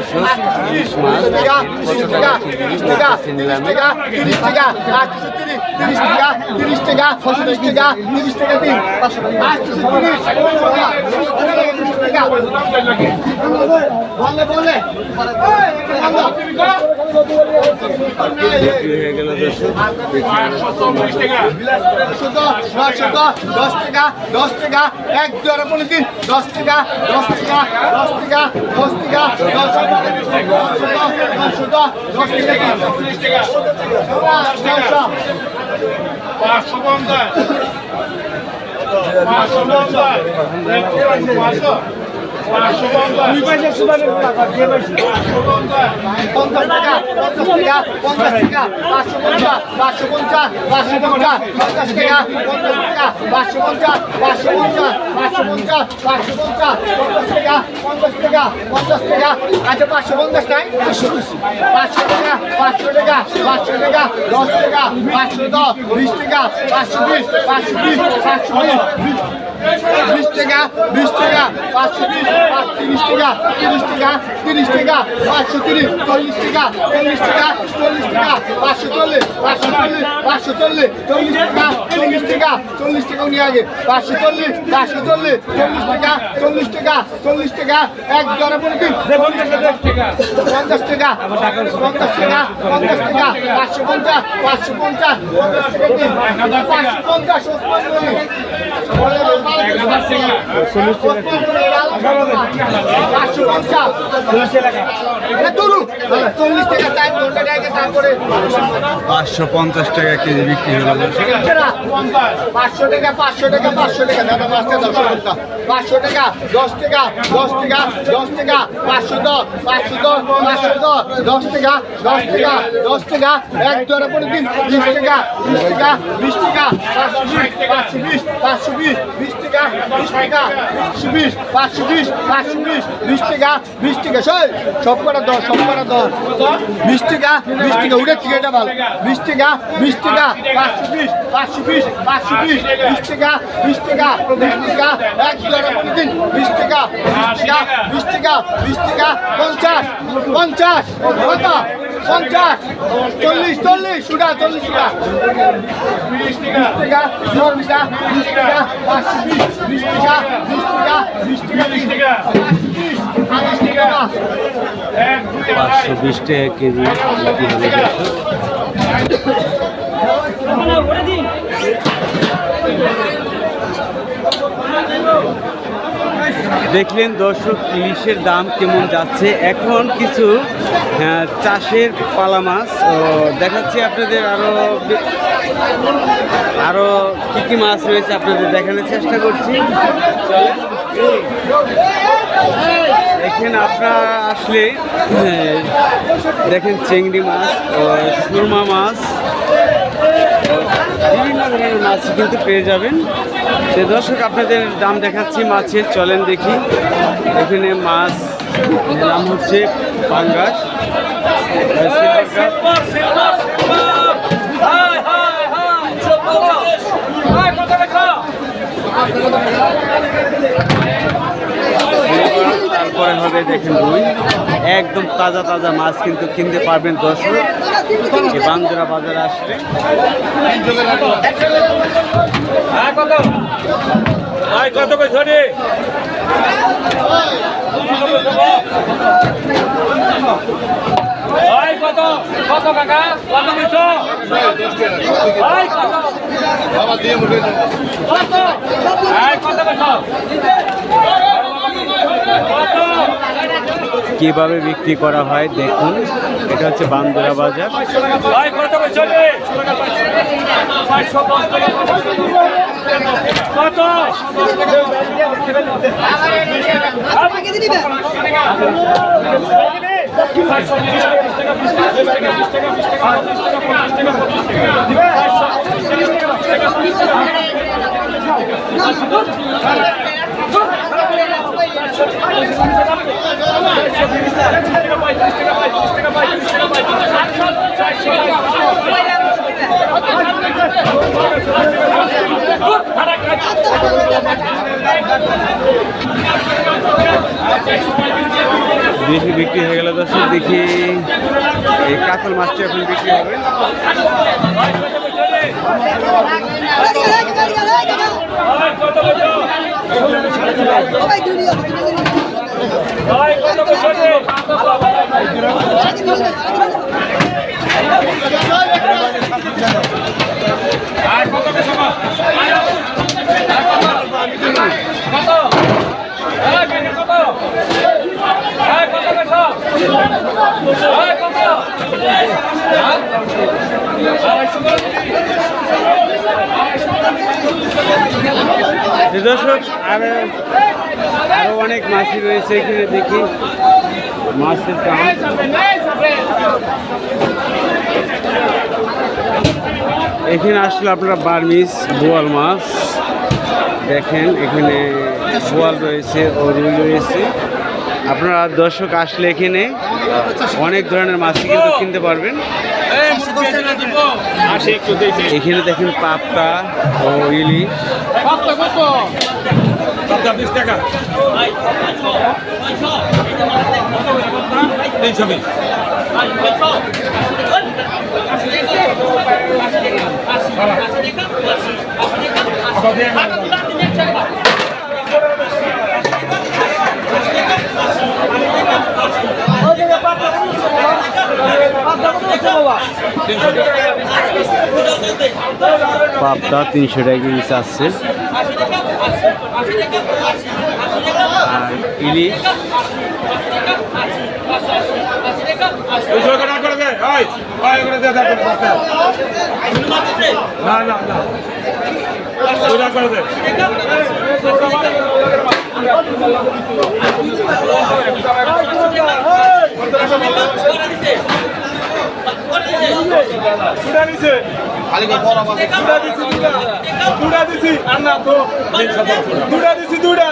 দর্শক ইলিশ মাছ কত টাকা নিলামে তিরিশ টাকা তিরিশ টাকা টাকা টাকা বিক্রি হয়ে গেল দশ টাকা দশ টাকা এক জোড়া বলে দিন দশ টাকা দশ টাকা দশ টাকা দশ টাকা পাঁচশো পঞ্চাশ। পাঁচশো পঞ্চাশ। পাঁচশো। পঞ্চাশ টাকা পঞ্চাশ টাকা পঞ্চাশ টাকা পাঁচশো পঞ্চাশ পাঁচশো পঞ্চাশ পাঁচশো পঞ্চাশ পঞ্চাশ টাকা পঞ্চাশ টাকা পাঁচশো পঞ্চাশ পাঁচশো পঞ্চাশ পাঁচশো পঞ্চাশ পাঁচশো পঞ্চাশ পঞ্চাশ টাকা পঞ্চাশ টাকা পঞ্চাশ টাকা আচ্ছা পাঁচশো পঞ্চাশ নাই পাঁচশো টাকা পাঁচশো টাকা পাঁচশো টাকা দশ টাকা পাঁচশো দশ বিশ টাকা পাঁচশো বিশ পাঁচশো বিশ পাঁচশো বিশ বিশ টাকা বিশ টাকা পাঁচশো বিশ তিরিশ টাকা তিরিশ টাকা তিরিশ টাকা পাঁচশো তিরিশ চল্লিশ টাকা চল্লিশ টাকা চল্লিশ টাকা পাঁচশো চল্লিশ পাঁচশো চল্লিশ পাঁচশো চল্লিশ চল্লিশ টাকা চল্লিশ টাকা চল্লিশ টাকা নিয়ে আগে পাঁচশো চল্লিশ পাঁচশো চল্লিশ চল্লিশ টাকা চল্লিশ টাকা চল্লিশ টাকা এক জোড়া দিন পঞ্চাশ টাকা পঞ্চাশ টাকা পঞ্চাশ টাকা পাঁচশো পঞ্চাশ পাঁচশো পঞ্চাশ পাঁচশো পঞ্চাশ ওসমান চল্লিশ টাকা পাঁচশো পঞ্চাশ টাকা কেজি বিক্রি হলো পাঁচশো টাকা পাঁচশো টাকা পাঁচশো টাকা দাদা পাঁচটা দশশো টাকা পাঁচশো টাকা দশ টাকা দশ টাকা দশ টাকা পাঁচশো দশ পাঁচশো দশ পাঁচশো দশ দশ টাকা দশ টাকা দশ টাকা এক দরে পরে দিন বিশ টাকা বিশ টাকা বিশ টাকা পাঁচশো বিশ পাঁচশো বিশ পাঁচশো বিশ বিশ টাকা বিশ টাকা বিশ বিশ পাঁচশো বিশ পাঁচশো বিশ বিশ টাকা বিশ টাকা সই সব কটা দশ সব কটা দশ বিশ টাকা বিশ টাকা উঠে থেকে এটা ভালো বিশ টাকা বিশ টাকা পাঁচশো বিশ পাঁচশো বিশ পাঁচশো বিশ বিশ টাকা বিশ টাকা বিশ টাকা এক দিন বিশ টাকা বিশ টাকা বিশ টাকা বিশ টাকা পঞ্চাশ চল্লিশ চল্লিশ চল্লিশ পাঁচশো পাঁচশো বিশ টাকা কেজি। দেখলেন দর্শক, ইলিশের দাম কেমন যাচ্ছে? এখন কিছু চাষের পালা মাছ দেখাচ্ছি আপনাদের আরও বে- আরও কি কি মাছ রয়েছে আপনাদের দেখানোর চেষ্টা করছি। এখানে আপনারা আসলে দেখেন চিংড়ি মাছ সুরমা মাছ বিভিন্ন ধরনের মাছ কিন্তু পেয়ে যাবেন। তো দর্শক, আপনাদের দাম দেখাচ্ছি, মাছের চলেন দেখি। এখানে মাছ নাম হচ্ছে পাঙ্গাস। হবে দেখেন রুই। একদম তাজা তাজা মাছ কিন্তু কিনতে পারবেন দর্শক। এই বান্দরা বাজারে আসলে কত পয়সা কত কত কাকা কত? কত? কত ভাই কত? পয়সা কত? কীভাবে বিক্রি করা হয় দেখুন। এটা হচ্ছে বান্দুরা বাজার। টাকা দেশি বিক্রি হয়ে গেল দর্শক দেখি এই কাতল মাছটি এখন বিক্রি হবে কত বছর ভাই দর্শক, আর, আরও অনেক মাছই রয়েছে এখানে দেখি। মাছের এখানে আসলে আপনারা বার্মিস বোয়াল মাছ। দেখেন, এখানে বোয়াল রয়েছে রুই রয়েছে। আপনারা দর্শক আসলে এখানে অনেক ধরনের মাছ কিন্তু কিনতে পারবেন। এখানে দেখেন পাপ্তা ও ইলিশ। টাকা তিনশো বিশ পাবদা তিনশো টাকা কেজি চাচ্ছে আর ইলিশ দুশো টাকা করে দে ওই ওই করে দে দে করে পাঁচটা না না না দুশো টাকা করে দে দুটা দিছে দুটা দিছি দুটা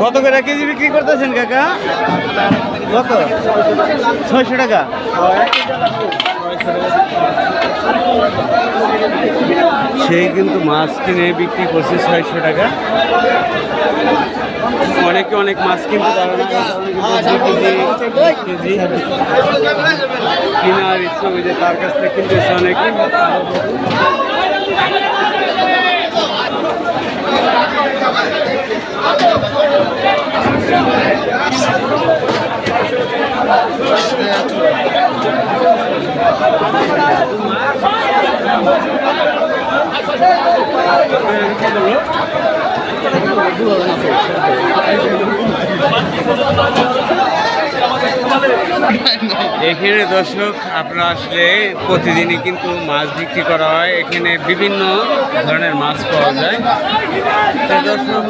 কত করে কেজি বিক্রি করতেছেন কাকা? কত? ছয়শো টাকা। সেই কিন্তু মাছ কিনে বিক্রি করছে ছয়শো টাকা। অনেকে অনেক মাছ কিনতে পারে কেজি, কেনার ইচ্ছে যে তার কাছ থেকে কিনতেছে অনেকে। এখানে দর্শক, আপনারা আসলে প্রতিদিনই কিন্তু মাছ বিক্রি করা হয় এখানে বিভিন্ন ধরনের মাছ পাওয়া যায় দর্শক।